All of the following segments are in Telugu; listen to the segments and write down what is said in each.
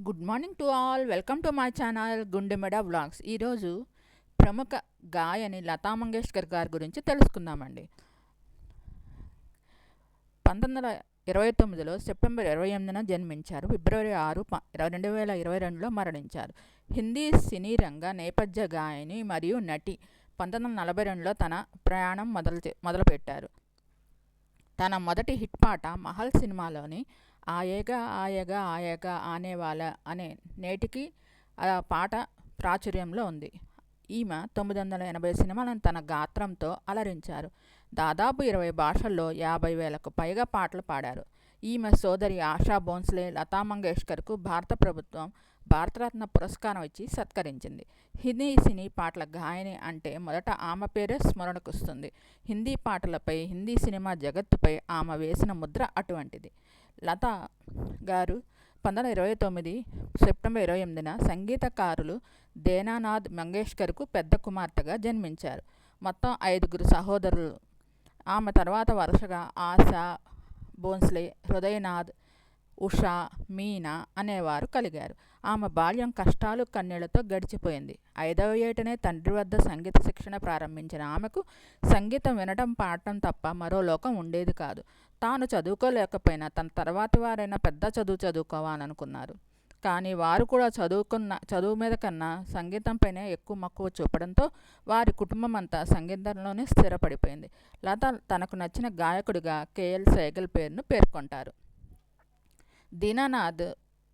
Good morning to all welcome to my channel Gundemeda vlogs ఈరోజు ప్రముఖ గాయని లతా మంగేష్కర్ గారి గురించి తెలుసుకుందామండి. పంతొమ్మిది వందల ఇరవై తొమ్మిదిలో సెప్టెంబర్ ఇరవై ఎనిమిదిన జన్మించారు. ఫిబ్రవరి ఆరు ప రెండు వేల ఇరవై రెండులో మరణించారు. హిందీ సినీ రంగ నేపథ్య గాయని మరియు నటి పంతొమ్మిది వందల నలభై రెండులో తన ప్రయాణం మొదలు మొదలుపెట్టారు. తన మొదటి హిట్ పాట మహల్ సినిమాలోని ఆయగా ఆయగా ఆయగా ఆనేవాల అనే నేటికి ఆ పాట ప్రాచుర్యంలో ఉంది. ఈమె తొమ్మిది వందల ఎనభై సినిమాలను తన గాత్రంతో అలరించారు. దాదాపు ఇరవై భాషల్లో యాభై వేలకు పైగా పాటలు పాడారు. ఈమె సోదరి ఆశా భోన్స్లే లతా మంగేష్కర్కు భారత ప్రభుత్వం భారతరత్న పురస్కారం ఇచ్చి సత్కరించింది. హిందీ సినీ పాటల గాయని అంటే మొదట ఆమె పేరే స్మరణకొస్తుంది. హిందీ పాటలపై హిందీ సినిమా జగత్తుపై ఆమె వేసిన ముద్ర అటువంటిది. లత గారు పంతొమ్మిది ఇరవై తొమ్మిది సెప్టెంబర్ ఇరవై ఎనిమిదిన సంగీతకారులు దేనానాథ్ మంగేష్కర్కు పెద్ద కుమార్తెగా జన్మించారు. మొత్తం ఐదుగురు సహోదరులు. ఆమె తర్వాత వరుసగా ఆశా బోన్స్లే హృదయనాథ్ ఉషా మీనా అనేవారు కలిగారు. ఆమె బాల్యం కష్టాలు కన్నీళ్ళతో గడిచిపోయింది. ఐదవ ఏటనే తండ్రి వద్ద సంగీత శిక్షణ ప్రారంభించిన ఆమెకు సంగీతం వినడం పాడటం తప్ప మరో లోకం ఉండేది కాదు. తాను చదువుకోలేకపోయినా తన తర్వాతి వారైనా పెద్ద చదువు చదువుకోవాలనుకున్నారు. కానీ వారు కూడా చదువుకున్న చదువు మీద కన్నా సంగీతంపైనే ఎక్కువ మక్కువ చూపడంతో వారి కుటుంబం అంతా సంగీతంలోనే స్థిరపడిపోయింది. లత తనకు నచ్చిన గాయకుడిగా కేఎల్ సైగల్ పేరును పేర్కొంటారు. దీనానాథ్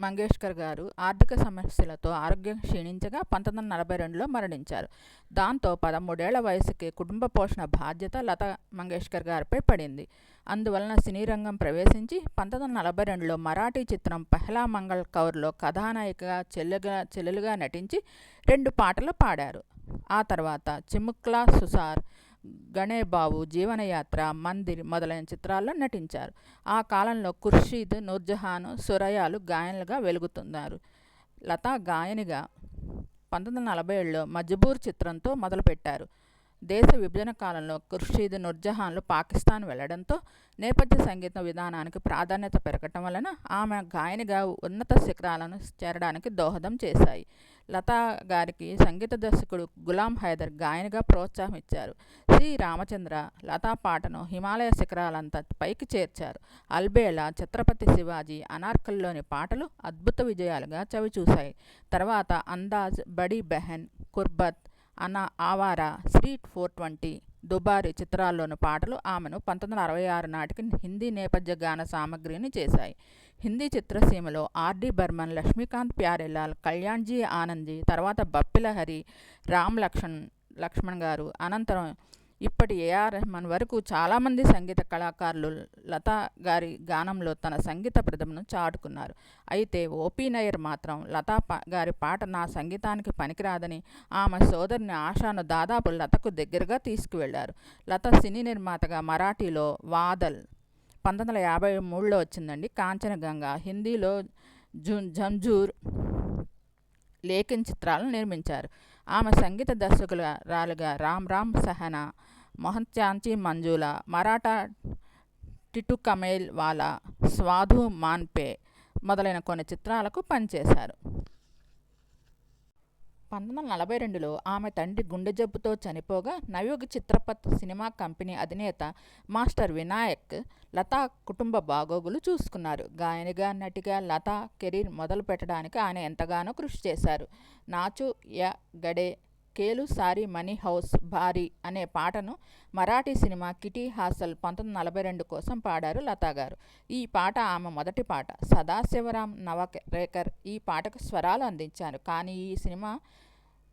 మంగేష్కర్ గారు ఆర్థిక సమస్యలతో ఆరోగ్యం క్షీణించగా పంతొమ్మిది వందల నలభై రెండులో మరణించారు. దాంతో పదమూడేళ్ళ వయసుకి కుటుంబ పోషణ బాధ్యత లత మంగేష్కర్ గారిపై పడింది. అందువలన సినీ రంగం ప్రవేశించి పంతొమ్మిది వందల నలభై రెండులో మరాఠీ చిత్రం పహలా మంగళ్ కౌర్లో కథానాయికగా చెల్లెగా చెల్లెలుగా నటించి రెండు పాటలు పాడారు. ఆ తర్వాత చిముక్లా సుసార్ గణేబాబు జీవనయాత్ర మందిర్ మొదలైన చిత్రాల్లో నటించారు. ఆ కాలంలో ఖుర్షీద్ నూర్జహాన్ సురయాలు గాయనులుగా వెలుగుతున్నారు. లతా గాయనిగా పంతొమ్మిది వందల నలభై ఏడులో మజ్బూర్ చిత్రంతో మొదలుపెట్టారు. దేశ విభజన కాలంలో ఖుర్షీద్ నూర్జహాన్లు పాకిస్తాన్ వెళ్ళడంతో నేపథ్య సంగీత విధానానికి ప్రాధాన్యత పెరగటం వలన ఆమె గాయనిగా ఉన్నత శిఖరాలను చేరడానికి దోహదం చేశాయి. లతా గారికి సంగీత దర్శకుడు గులాం హైదర్ గాయనిగా ప్రోత్సాహం ఇచ్చారు శ్రీ రామచంద్ర లతా పాటను హిమాలయ శిఖరాలంతా పైకి చేర్చారు. అల్బేలా ఛత్రపతి శివాజీ అనార్కల్లోని పాటలు అద్భుత విజయాలుగా చవిచూశాయి. తర్వాత అందాజ్ బడీ బెహన్ కుర్బత్ అనా ఆవారా స్ట్రీట్ ఫోర్ ట్వంటీ దుబారి చిత్రాల్లోని పాటలు ఆమెను పంతొమ్మిది వందల అరవై ఆరు నాటికి హిందీ నేపథ్య గాన సామగ్రిని చేశాయి. హిందీ చిత్రసీమలో ఆర్డి బర్మన్ లక్ష్మీకాంత్ ప్యారెలాల్ కళ్యాణ్జీ ఆనంద్జీ తర్వాత బప్పిలహరి రామ్ లక్ష్మణ్ లక్ష్మణ్ గారు. అనంతరం ఇప్పటి ఏఆర్ రెహమాన్ వరకు చాలామంది సంగీత కళాకారులు లతా గారి గానంలో తన సంగీత ప్రతిభను చాటుకున్నారు. అయితే ఓపీ నయ్యర్ మాత్రం లతా గారి పాట నా సంగీతానికి పనికిరాదని ఆమె సోదరిని ఆశాను దాదాపు లతకు దగ్గరగా తీసుకువెళ్ళారు. లత సినీ నిర్మాతగా మరాఠీలో వాదల్ పంతొమ్మిది వందల యాభై మూడులో వచ్చిందండి. కాంచనగంగ హిందీలో జు జంజూర్ లేఖన్ చిత్రాలను నిర్మించారు. ఆమె సంగీత దర్శకురాలుగా రామ్ రామ్ సహనా మొహత్యాంచి మంజుల మరాఠా టిటుకమేల్ వాలా స్వాధు మాన్పే మొదలైన కొన్ని చిత్రాలకు పనిచేశారు. పంతొమ్మిది వందల నలభై రెండులో ఆమె తండ్రి గుండె జబ్బుతో చనిపోగా నవయుగ చిత్రపత్ సినిమా కంపెనీ అధినేత మాస్టర్ వినాయక్ లతా కుటుంబ బాగోగులు చూసుకున్నారు. గాయనిగా నటిగా లతా కెరీర్ మొదలు పెట్టడానికి ఆయన ఎంతగానో కృషి చేశారు. నాచు య గడే కేలు సారీ మనీ హౌస్ భారీ అనే పాటను మరాఠీ సినిమా కిటీ హాసల్ పంతొమ్మిది నలభై రెండు కోసం పాడారు లతా గారు. ఈ పాట ఆమె మొదటి పాట. సదాశివరాం నవరేకర్ ఈ పాటకు స్వరాలు అందించారు. కానీ ఈ సినిమా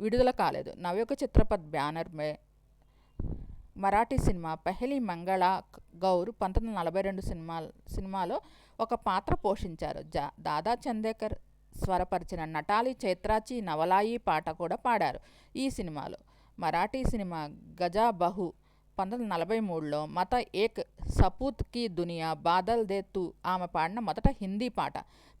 విడుదల కాలేదు. నవయుగ చిత్రపథ్ బ్యానర్ మే మరాఠీ సినిమా పెహలి మంగళ గౌర్ పంతొమ్మిది నలభై రెండు సినిమా సినిమాలో ఒక పాత్ర పోషించారు. జా దాదా చందేకర్ స్వరపరిచిన నటాలి చైత్రాచి నవలాయి పాట కూడా పాడారు ఈ సినిమాలో. మరాఠీ సినిమా గజా బహు పంతొమ్మిది నలభై మూడులో మత ఏక్ సపూత్ కీ దునియా బాదల్ దే తూ ఆమె పాడిన మొదట హిందీ పాట.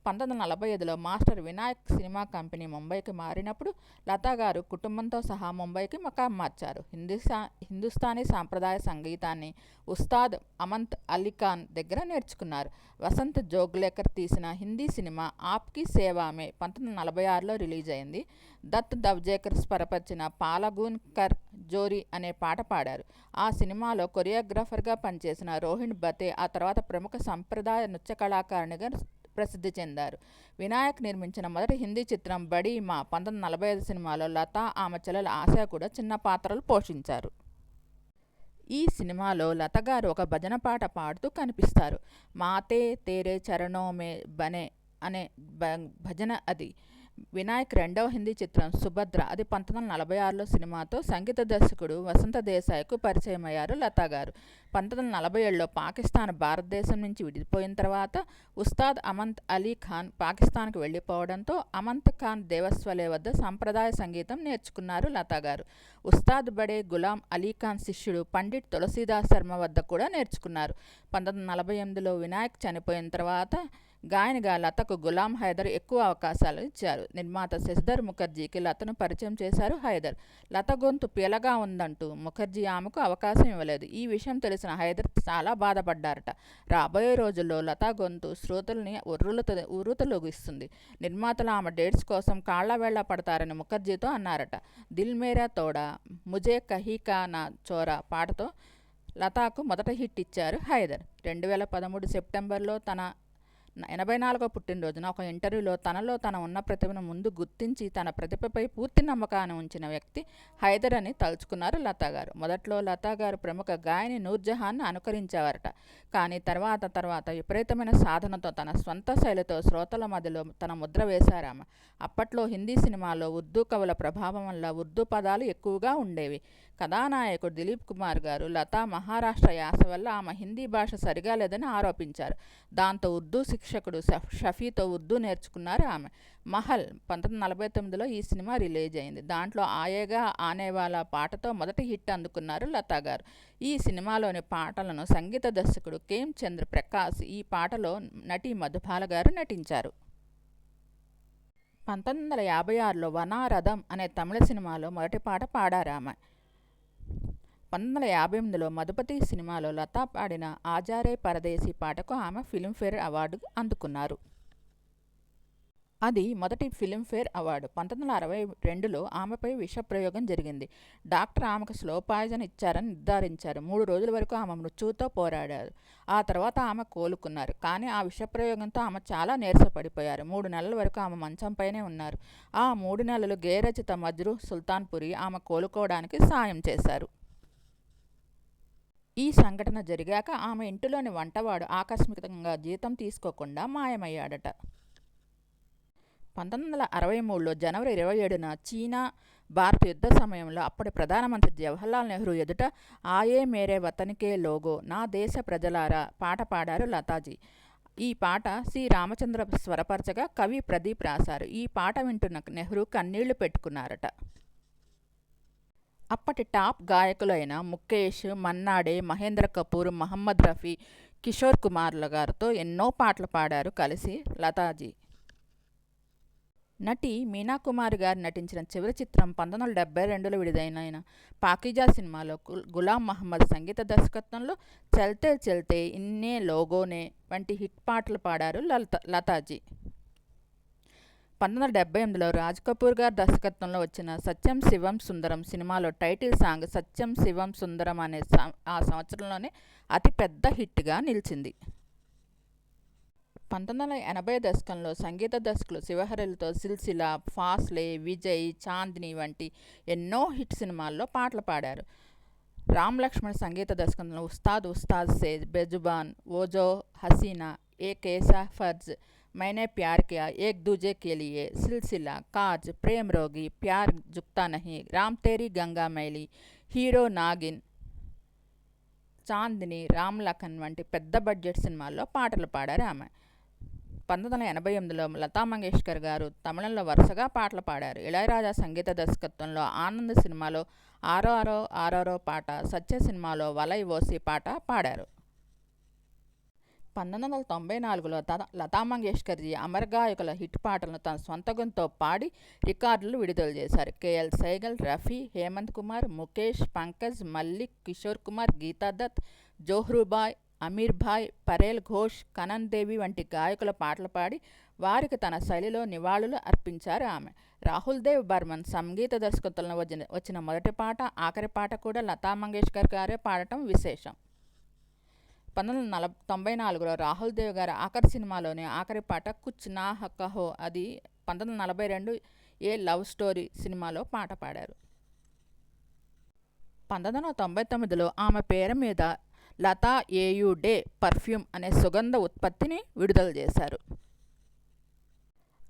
పంతొమ్మిది వందల నలభై ఐదులో మాస్టర్ వినాయక్ సినిమా కంపెనీ ముంబైకి మారినప్పుడు లతా గారు కుటుంబంతో సహా ముంబైకి మకాం మార్చారు. హిందుస్థా హిందుస్థానీ సాంప్రదాయ సంగీతాన్ని ఉస్తాద్ అమంత్ అలీ ఖాన్ దగ్గర నేర్చుకున్నారు. వసంత్ జోగ్లేకర్ తీసిన హిందీ సినిమా ఆప్కి సేవామే పంతొమ్మిది వందల నలభై ఆరులో రిలీజ్ అయింది దత్ దవ్జేకర్ స్వరపరిచిన పాలగూన్ కర్ జోరీ అనే పాట పాడారు. ఆ సినిమాలో కొరియోగ్రాఫర్గా పనిచేసిన రోహిణ్ బతే ఆ తర్వాత ప్రముఖ సంప్రదాయ నృత్య కళాకారునిగా ప్రసిద్ధి చెందారు. వినాయక్ నిర్మించిన మొదటి హిందీ చిత్రం బడీ మా పంతొమ్మిది నలభై ఐదు సినిమాలో లతా ఆమె చెల్లెల ఆశ కూడా చిన్న పాత్రలు పోషించారు. ఈ సినిమాలో లత గారు ఒక భజన పాట పాడుతూ కనిపిస్తారు. మాతే తేరే చరణోమే బనే అనే భజన అది. వినాయక్ రెండవ హిందీ చిత్రం సుభద్ర. అది పంతొమ్మిది వందల నలభై ఆరులో సినిమాతో సంగీత దర్శకుడు వసంత దేశాయ్కు పరిచయం అయ్యారు లతా గారు. పంతొమ్మిది వందల నలభై ఏడులో పాకిస్తాన్ భారతదేశం నుంచి విడిపోయిన తర్వాత ఉస్తాద్ అమంత్ అలీ ఖాన్ పాకిస్తాన్కు వెళ్ళిపోవడంతో అమంత్ ఖాన్ దేవస్వలే వద్ద సంప్రదాయ సంగీతం నేర్చుకున్నారు లతా గారు. ఉస్తాద్ బడే గులాం అలీ ఖాన్ శిష్యుడు పండిట్ తులసీదాస్ శర్మ వద్ద కూడా నేర్చుకున్నారు. పంతొమ్మిది వందల నలభై ఎనిమిదిలో వినాయక్ చనిపోయిన తర్వాత గాయనిగా లతకు గులాం హైదర్ ఎక్కువ అవకాశాలు ఇచ్చారు. నిర్మాత శశిధర్ ముఖర్జీకి లతను పరిచయం చేశారు హైదర్. లత గొంతు పీలగా ఉందంటూ ముఖర్జీ ఆమెకు అవకాశం ఇవ్వలేదు. ఈ విషయం తెలిసిన హైదర్ చాలా బాధపడ్డారట. రాబోయే రోజుల్లో లతా గొంతు శ్రోతల్ని ఉర్రులతో ఉర్రుతలోగిస్తుంది. నిర్మాతలు ఆమె డేట్స్ కోసం కాళ్ళవేళ్ళ పడతారని ముఖర్జీతో అన్నారట. దిల్ మేరా తోడా ముజే కహీకా నా చోరా పాటతో లతాకు మొదట హిట్ ఇచ్చారు హైదర్. రెండు వేల పదమూడు సెప్టెంబర్లో తన ఎనభై నాలుగో పుట్టినరోజున ఒక ఇంటర్వ్యూలో తనలో తన ఉన్న ప్రతిభను ముందు గుర్తించి తన ప్రతిభపై పూర్తి నమ్మకాన్ని ఉంచిన వ్యక్తి హైదర్ అని తలుచుకున్నారు లతా గారు. మొదట్లో లతా గారు ప్రముఖ గాయని నూర్జహాన్ని అనుకరించేవారట. కానీ తర్వాత తర్వాత విపరీతమైన సాధనతో తన స్వంత శైలితో శ్రోతల మధ్యలో తన ముద్ర వేశారామె. అప్పట్లో హిందీ సినిమాలో ఉర్దూ కవుల ప్రభావం వల్ల ఉర్దూ పదాలు ఎక్కువగా ఉండేవి. కథానాయకుడు దిలీప్ కుమార్ గారు లతా మహారాష్ట్ర యాస వల్ల ఆమె హిందీ భాష సరిగా లేదని ఆరోపించారు. దాంతో ఉర్దూ శిక్షకుడు షఫీతో ఉర్దూ నేర్చుకున్నారు ఆమె. మహల్ పంతొమ్మిది నలభై తొమ్మిదిలో ఈ సినిమా రిలీజ్ అయింది. దాంట్లో ఆయేగా ఆనేవాలా పాటతో మొదటి హిట్ అందుకున్నారు లతా గారు. ఈ సినిమాలోని పాటలను సంగీత దర్శకుడు కేమ్ చంద్ర ప్రకాష్ ఈ పాటలో నటి మధుబాల గారు నటించారు. పంతొమ్మిది వందల యాభై ఆరులో వనారథం అనే తమిళ సినిమాలో మొదటి పాట పాడారామె పంతొమ్మిది వందల యాభై ఎనిమిదిలో మధుపతి సినిమాలో లతా పాడిన ఆజారే పరదేశీ పాటకు ఆమె ఫిల్మ్ఫేర్ అవార్డు అందుకున్నారు. అది మొదటి ఫిల్మ్ఫేర్ అవార్డు. పంతొమ్మిది వందల అరవై రెండులో ఆమెపై విషప్రయోగం జరిగింది. డాక్టర్ ఆమెకు స్లో పాయిజన్ ఇచ్చారని నిర్ధారించారు. మూడు రోజుల వరకు ఆమె మృత్యువుతో పోరాడారు. ఆ తర్వాత ఆమె కోలుకున్నారు. కానీ ఆ విషప్రయోగంతో ఆమె చాలా నీరసపడిపోయారు. మూడు నెలల వరకు ఆమె మంచంపైనే ఉన్నారు. ఆ మూడు నెలలు గేరచిత మజ్రు సుల్తాన్పురి ఆమె కోలుకోవడానికి సాయం చేశారు. ఈ సంఘటన జరిగాక ఆమె ఇంటిలోని వంటవాడు ఆకస్మికంగా జీతం తీసుకోకుండా మాయమయ్యాడట. పంతొమ్మిది వందల అరవై మూడులో జనవరి ఇరవై ఏడున చీనా భారత యుద్ధ సమయంలో అప్పటి ప్రధానమంత్రి జవహర్లాల్ నెహ్రూ ఎదుట ఆయే మేరే వతనికే లోగో నా దేశ ప్రజలారా పాట పాడారు లతాజీ. ఈ పాట సి. రామచంద్ర స్వరపరచగా కవి ప్రదీప్ రాశారు. ఈ పాట వింటున్న నెహ్రూ కన్నీళ్ళు పెట్టుకున్నారట. అప్పటి టాప్ గాయకులైన ముఖేష్ మన్నాడే మహేంద్ర కపూర్ మహమ్మద్ రఫీ కిషోర్ కుమార్ల గారితో ఎన్నో పాటలు పాడారు కలిసి లతాజీ. నటి మీనా కుమార్ గారు నటించిన చివరి చిత్రం పంతొమ్మిది వందల డెబ్బై రెండులో విడుదలైన పాకిజా సినిమాలో గులాం మహమ్మద్ సంగీత దర్శకత్వంలో చల్తే చల్తే ఇన్నే లోగోనే వంటి హిట్ పాటలు పాడారు లత లతాజీ. పంతొమ్మిది వందల డెబ్బై ఎనిమిదిలో రాజ్ కపూర్ గారి దర్శకత్వంలో వచ్చిన సత్యం శివం సుందరం సినిమాలో టైటిల్ సాంగ్ సత్యం శివం సుందరం అనే ఆ సంవత్సరంలోనే అతిపెద్ద హిట్గా నిలిచింది. పంతొమ్మిది వందల ఎనభై దశకంలో సంగీత దర్శకులు శివహరిలతో సిల్సిలా ఫాస్లే విజయ్ చాందిని వంటి ఎన్నో హిట్ సినిమాల్లో పాటలు పాడారు. రామ్ లక్ష్మణ్ సంగీత దర్శకంలో ఉస్తాద్ ఉస్తాద్ సేజ్ బెజుబాన్ ఓజో హసీనా ఏ కేసా ఫర్జ్ मैंने प्यार किया एक दूजे के लिए सिलसिला काज प्रेम रोगी प्यार जुकता नहीं राम तेरी गंगा मैली హీరో నాగిన్ చాందిని రామ్ లఖన్ వంటి పెద్ద బడ్జెట్ సినిమాల్లో పాటలు పాడారు ఆమె పంతొమ్మిది వందల ఎనభై ఎనిమిదిలో లతా మంగేష్కర్ గారు తమిళంలో వరుసగా పాటలు పాడారు ఇళయరాజా సంగీత దర్శకత్వంలో ఆనంద్ సినిమాలో ఆరో ఆరో ఆరోరో పాట సత్య సినిమాలో వలై ఓసి పాట పాడారు పంతొమ్మిది వందల తొంభై నాలుగులో తన లతా మంగేష్కర్జీ అమర్ గాయకుల హిట్ పాటలను తన సొంత గుంతో పాడి రికార్డులు విడుదల చేశారు. కేఎల్ సైగల్ రఫీ హేమంత్ కుమార్ ముఖేష్ పంకజ్ మల్లిక్ కిషోర్ కుమార్ గీతాదత్ జోహ్రూబాయ్ అమీర్ భాయ్ పరేల్ ఘోష్ కనన్ దేవి వంటి గాయకుల పాటలు పాడి వారికి తన శైలిలో నివాళులు అర్పించారు ఆమె. రాహుల్ దేవ్ బర్మన్ సంగీత దర్శకత్వంలో వచ్చిన వచ్చిన మొదటి పాట ఆఖరి పాట కూడా లతా మంగేష్కర్ గారే పాడటం విశేషం. పంతొమ్మిది వందల నలభై తొంభై నాలుగులో రాహుల్ దేవ్ గారి ఆఖరి సినిమాలోని ఆఖరి పాట కుచ్ నా హక్కహో అది పంతొమ్మిది వందల నలభై రెండు ఏ లవ్ స్టోరీ సినిమాలో పాట పాడారు. పంతొమ్మిది వందల తొంభై తొమ్మిదిలో ఆమె పేరు మీద లతా ఏయు డే పర్ఫ్యూమ్ అనే సుగంధ ఉత్పత్తిని విడుదల చేశారు.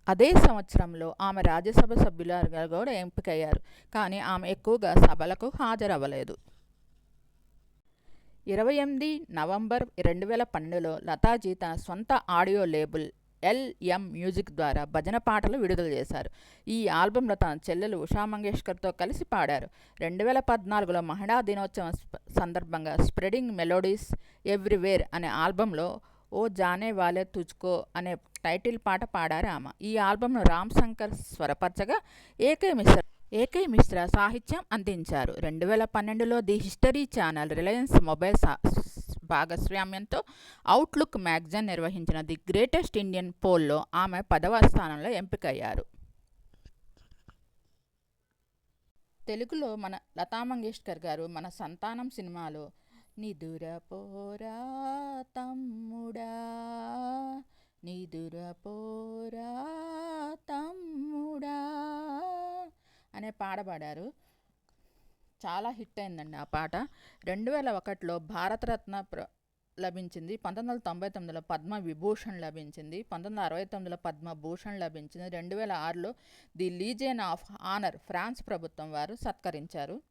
అదే సంవత్సరంలో ఆమె రాజ్యసభ సభ్యులుగా కూడా ఎంపికయ్యారు. కానీ ఆమె ఎక్కువగా సభలకు హాజరవ్వలేదు. ఇరవై ఎనిమిది నవంబర్ రెండు వేల పన్నెండులో లతాజీ తన సొంత ఆడియో లేబుల్ ఎల్ఎం మ్యూజిక్ ద్వారా భజన పాటలు విడుదల చేశారు. ఈ ఆల్బంలో తన చెల్లెలు ఉషా మంగేష్కర్తో కలిసి పాడారు. రెండు వేల పద్నాలుగులో మహిళా దినోత్సవం సందర్భంగా స్ప్రెడింగ్ మెలోడీస్ ఎవ్రీవేర్ అనే ఆల్బంలో ఓ జానే వాలే తుజ్కో అనే టైటిల్ పాట పాడారు ఆమె. ఈ ఆల్బంను Ram Shankar స్వరపరచగా A K Mishra A K Mishra సాహిత్యం అందించారు. రెండు వేల పన్నెండులో the history channel Reliance mobile సా- భాగస్వామ్యంతో అవుట్లుక్ మ్యాగజైన్ నిర్వహించిన ది గ్రేటెస్ట్ ఇండియన్ పోల్లో ఆమె పదవ స్థానంలో ఎంపికయ్యారు. తెలుగులో మన లతా మంగేష్కర్ గారు మన సంతానం సినిమాలో నిదుర పోరా తమ్ముడా నిదుర పోరా తమ్ముడా అనే పాట పాడారు. చాలా హిట్ అయిందండి ఆ పాట. రెండు వేల ఒకటిలో భారతరత్న ప్ర లభించింది. పంతొమ్మిది వందల తొంభై తొమ్మిదిలో పద్మ విభూషణ్ లభించింది. పంతొమ్మిది వందల అరవై తొమ్మిదిలో పద్మ భూషణ్ లభించింది. రెండు వేల ఆరులో the legion of honour France ప్రభుత్వం వారు సత్కరించారు.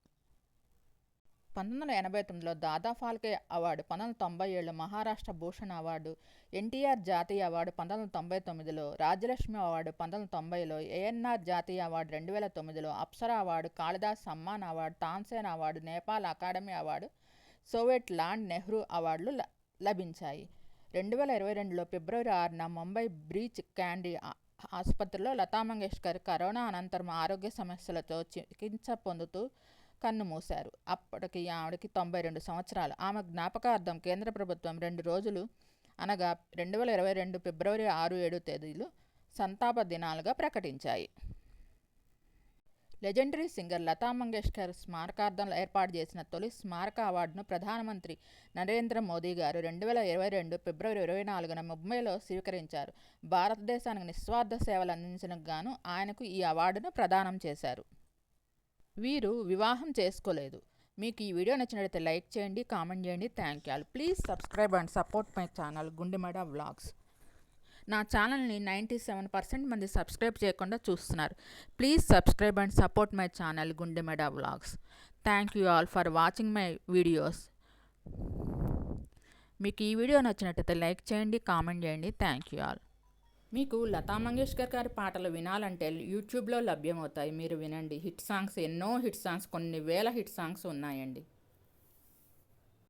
పంతొమ్మిది వందల ఎనభై తొమ్మిదిలో దాదా ఫాల్కే అవార్డు పంతొమ్మిది తొంభై ఏళ్ళు మహారాష్ట్ర భూషణ్ అవార్డు ఎన్టీఆర్ జాతీయ అవార్డు పంతొమ్మిది వందల తొంభై తొమ్మిదిలో రాజ్యలక్ష్మి అవార్డు పంతొమ్మిది వందల తొంభైలో ఏఎన్ఆర్ జాతీయ అవార్డు రెండు వేల తొమ్మిదిలో Apsara award Kalidas Samman award Tansen award Nepal academy award Soviet land Nehru అవార్డులు లభించాయి. రెండు వేల ఇరవై రెండులో ఫిబ్రవరి ఆరున ముంబై బ్రీచ్ క్యాండీ ఆసుపత్రిలో లతా మంగేష్కర్ కరోనా అనంతరం ఆరోగ్య సమస్యలతో చికిత్స పొందుతూ కన్ను మూశారు. అప్పటికి ఆవిడకి తొంభై రెండు సంవత్సరాలు. ఆమె జ్ఞాపకార్థం కేంద్ర ప్రభుత్వం రెండు రోజులు అనగా రెండు వేల ఇరవై రెండు ఫిబ్రవరి ఆరు ఏడు తేదీలు సంతాప దినాలుగా ప్రకటించాయి. లెజెండరీ సింగర్ లతా మంగేష్కర్ స్మారకార్థం ఏర్పాటు చేసిన తొలి స్మారక అవార్డును ప్రధానమంత్రి నరేంద్ర మోదీ గారు రెండు వేల ఇరవై రెండు ఫిబ్రవరి ఇరవై నాలుగున ముంబైలో స్వీకరించారు. భారతదేశానికి నిస్వార్థ సేవలు అందించడానికి గాను ఆయనకు ఈ అవార్డును ప్రదానం చేశారు. వీరు వివాహం చేసుకోలేదు. మీకు ఈ వీడియో నచ్చినట్లయితే లైక్ చేయండి కామెంట్ చేయండి. Thank you please subscribe and support my channel Gundemada vlogs. నా ఛానల్ని నైంటీ సెవెన్ పర్సెంట్ మంది సబ్స్క్రైబ్ చేయకుండా చూస్తున్నారు. Please subscribe and support my channel Gundemada vlogs. Thank you all for watching my videos. మీకు ఈ వీడియో నచ్చినట్టయితే లైక్ చేయండి కామెంట్ చేయండి. Thank you all. మీకు లతా మంగేష్కర్ గారి పాటలు వినాలంటే యూట్యూబ్లో లభ్యమవుతాయి. మీరు వినండి. హిట్ సాంగ్స్ ఎన్నో హిట్ సాంగ్స్ కొన్ని వేల హిట్ సాంగ్స్ ఉన్నాయండి.